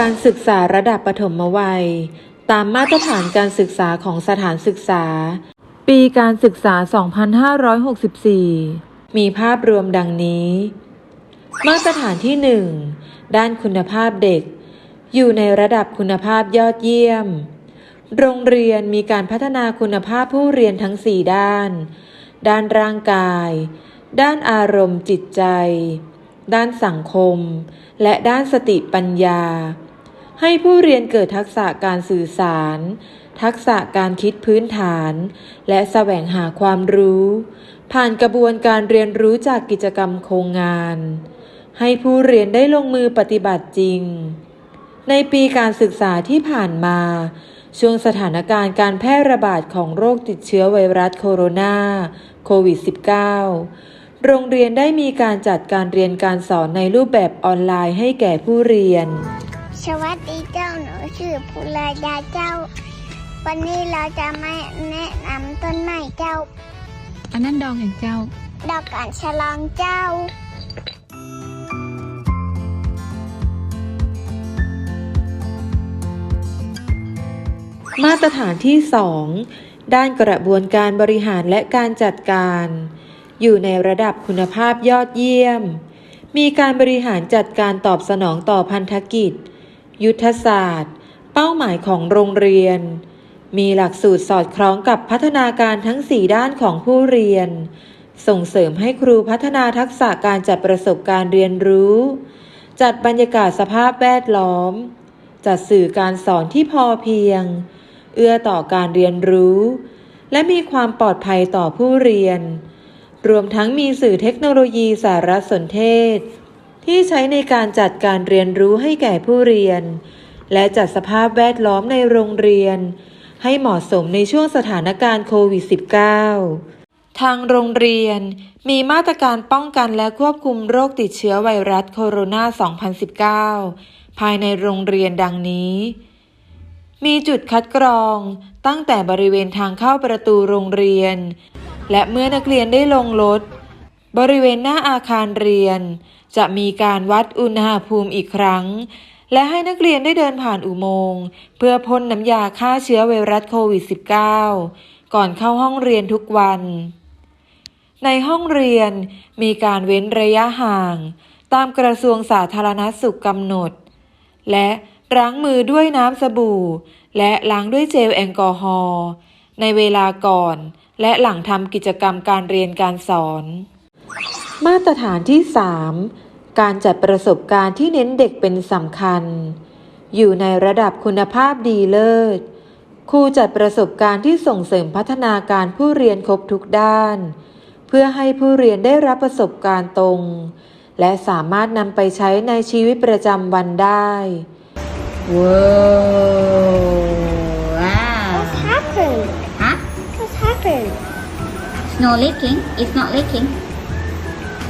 การศึกษาระดับประถมวัย ตามมาตรฐานการศึกษาของสถานศึกษา ปีการศึกษา 2564 มีภาพรวมดังนี้ มาตรฐานที่ 1 ด้านคุณภาพเด็ก อยู่ในระดับคุณภาพยอดเยี่ยม โรงเรียนมีการพัฒนาคุณภาพผู้เรียนทั้ง 4 ด้าน ด้านร่างกาย ด้านอารมณ์จิตใจด้านสังคม และด้านสติปัญญา ให้ผู้เรียนเกิดทักษะการสื่อสาร ทักษะการคิดพื้นฐาน และแสวงหาความรู้ ผ่านกระบวนการเรียนรู้จากกิจกรรมโครงงาน ให้ผู้เรียนได้ลงมือปฏิบัติจริง ในปีการศึกษาที่ผ่านมา ช่วงสถานการณ์การแพร่ระบาดของโรคติดเชื้อไวรัสโคโรนาโควิด -19 โรงเรียนได้มีการจัดการเรียนการสอนในรูปแบบออนไลน์ให้แก่ผู้เรียน สวัสดีเจ้าหนูชื่อภูรายาเจ้า วันนี้เราจะมาแนะนำต้นไม้เจ้า อันนั้นดอกอย่างเจ้า ดอกกัญชลองเจ้า มาตรฐานที่ 2 ด้านกระบวนการบริหารและการจัดการ อยู่ในระดับคุณภาพยอดเยี่ยม มีการบริหารจัดการตอบสนองต่อพันธกิจ ยุทธศาสตร์ เป้าหมายของโรงเรียน มีหลักสูตรสอดคล้องกับพัฒนาการทั้ง 4 ด้านของผู้เรียน ส่งเสริมให้ครูพัฒนาทักษะการจัดประสบการณ์เรียนรู้ จัดบรรยากาศสภาพแวดล้อม จัดสื่อการสอนที่พอเพียง เอื้อต่อการเรียนรู้ และมีความปลอดภัยต่อผู้เรียน รวมทั้งมีสื่อเทคโนโลยีสารสนเทศ ที่ใช้ในการจัดการเรียนรู้ให้แก่ผู้เรียน และจัดสภาพแวดล้อมในโรงเรียน ให้เหมาะสมในช่วงสถานการณ์โควิด -19 ทางโรงเรียนมีมาตรการป้องกันและควบคุมโรคติดเชื้อไวรัสโคโรนา 2019 ภายในโรงเรียนดังนี้ มีจุดคัดกรองตั้งแต่บริเวณทางเข้าประตูโรงเรียน และเมื่อนักเรียนได้ลงรถ บริเวณหน้าอาคารเรียน จะมีการวัดอุณหภูมิอีกครั้ง และให้นักเรียนได้เดินผ่านอุโมงค์เพื่อพ่นน้ำยาฆ่าเชื้อไวรัสโควิด -19 ก่อนเข้าห้องเรียนทุกวัน ในห้องเรียนมีการเว้นระยะห่าง ตามกระทรวงสาธารณสุขกำหนด และล้างมือด้วยน้ำสบู่ และล้างด้วยเจลแอลกอฮอล์ในเวลาก่อน และหลังทำกิจกรรมการเรียนการสอน มาตรฐานที่ 3 การจัดประสบการณ์ที่เน้นเด็กเป็นสำคัญ อยู่ในระดับคุณภาพดีเลิศ ครูจัดประสบการณ์ที่ส่งเสริมพัฒนาการผู้เรียนครบทุกด้าน เพื่อให้ผู้เรียนได้รับประสบการณ์ตรง และสามารถนำไปใช้ในชีวิตประจำวันได้ Whoa! What's Wow! happened Huh? What's happened Snow leaking? It's not leaking.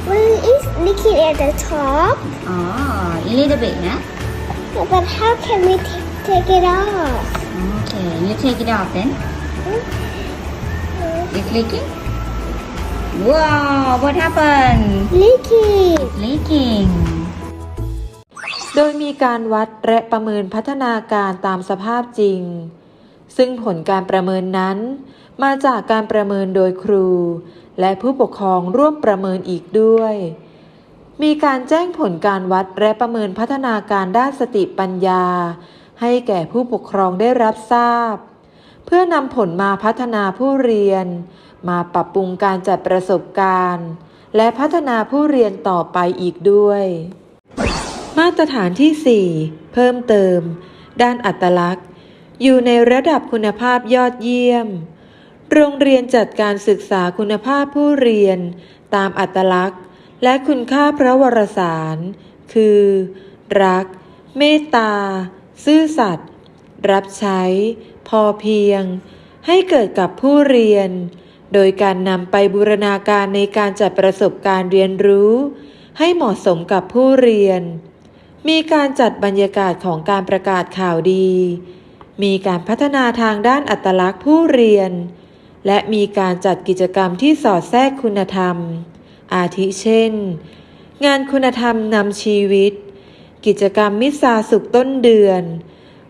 Well it is leaking at the top Oh, a little bit, yeah? but how can we t- take it off Okay, you take it off then. It's leaking? Wow! What happened? leaking It's leaking. โดยมีการวัดและประเมินพัฒนาการตามสภาพจริง ซึ่งผลการประเมินนั้น มาจากการประเมินโดยครู และผู้ปกครองร่วมประเมินอีกด้วย มีการแจ้งผลการวัดและประเมินพัฒนาการด้านสติปัญญา ให้แก่ผู้ปกครองได้รับทราบ เพื่อนำผลมาพัฒนาผู้เรียน มาปรับปรุงการจัดประสบการณ์ และพัฒนาผู้เรียนต่อไปอีกด้วย มาตรฐานที่ 4 เพิ่มเติม ด้านอัตลักษณ์ อยู่ในระดับคุณภาพยอดเยี่ยม โรงเรียนจัดการศึกษาคุณภาพผู้เรียน ตามอัตลักษณ์ และคุณค่าพระวรสาร คือ รัก เมตตา ซื่อสัตย์ รับใช้ พอเพียง ให้เกิดกับผู้เรียน โดยการนำไปบูรณาการในการจัดประสบการณ์เรียนรู้ ให้เหมาะสมกับผู้เรียน มีการจัดบรรยากาศของการประกาศข่าวดี มีการพัฒนาทางด้านอัตลักษณ์ผู้เรียน และมีการจัดกิจกรรมที่สอดแทรกคุณธรรม อาทิเช่น งานคุณธรรมนำชีวิต กิจกรรมมิตรสาสุขต้นเดือน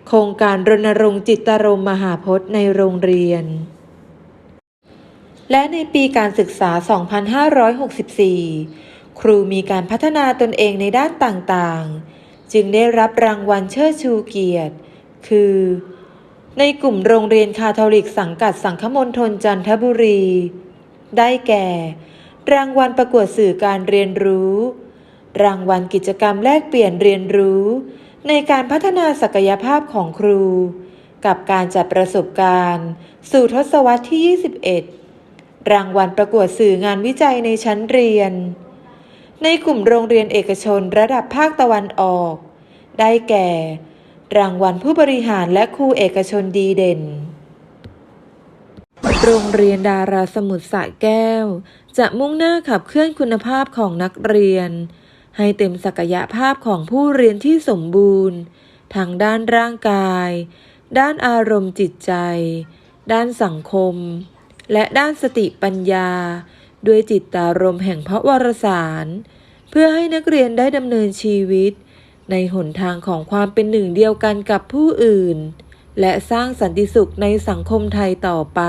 โครงการรณรงค์จิตตรมมหาพจน์ในโรงเรียน และในปีการศึกษา 2564 ครูมีการพัฒนาตนเองในด้านต่างๆ จึงได้รับรางวัลเชิดชูเกียรติ คือ ในกลุ่มโรงเรียนคาทอลิกสังกัดสังคมณฑลจันทบุรี ได้แก่ รางวัลประกวดสื่อการเรียนรู้ รางวัลกิจกรรมแลกเปลี่ยนเรียนรู้ ในการพัฒนาศักยภาพของครู กับการจัดประสบการณ์ สู่ทศวรรษที่ 21 รางวัลประกวดสื่องานวิจัยในชั้นเรียน ในกลุ่มโรงเรียนเอกชนระดับภาคตะวันออก ได้แก่ รางวัลผู้บริหารและครูเอกชนดีเด่น โรงเรียนดาราสมุทรสระแก้ว จะมุ่งหน้าขับเคลื่อนคุณภาพของนักเรียน ให้เต็มศักยภาพของผู้เรียนที่สมบูรณ์ทางด้านร่างกาย ด้านอารมณ์จิตใจ ด้านสังคม และด้านสติปัญญา ด้วยจิตตารมแห่งพระวรสาร เพื่อให้นักเรียนได้ดำเนินชีวิต ในหนทางของความเป็นหนึ่งเดียวกันกับผู้อื่น และสร้างสันติสุขในสังคมไทยต่อไป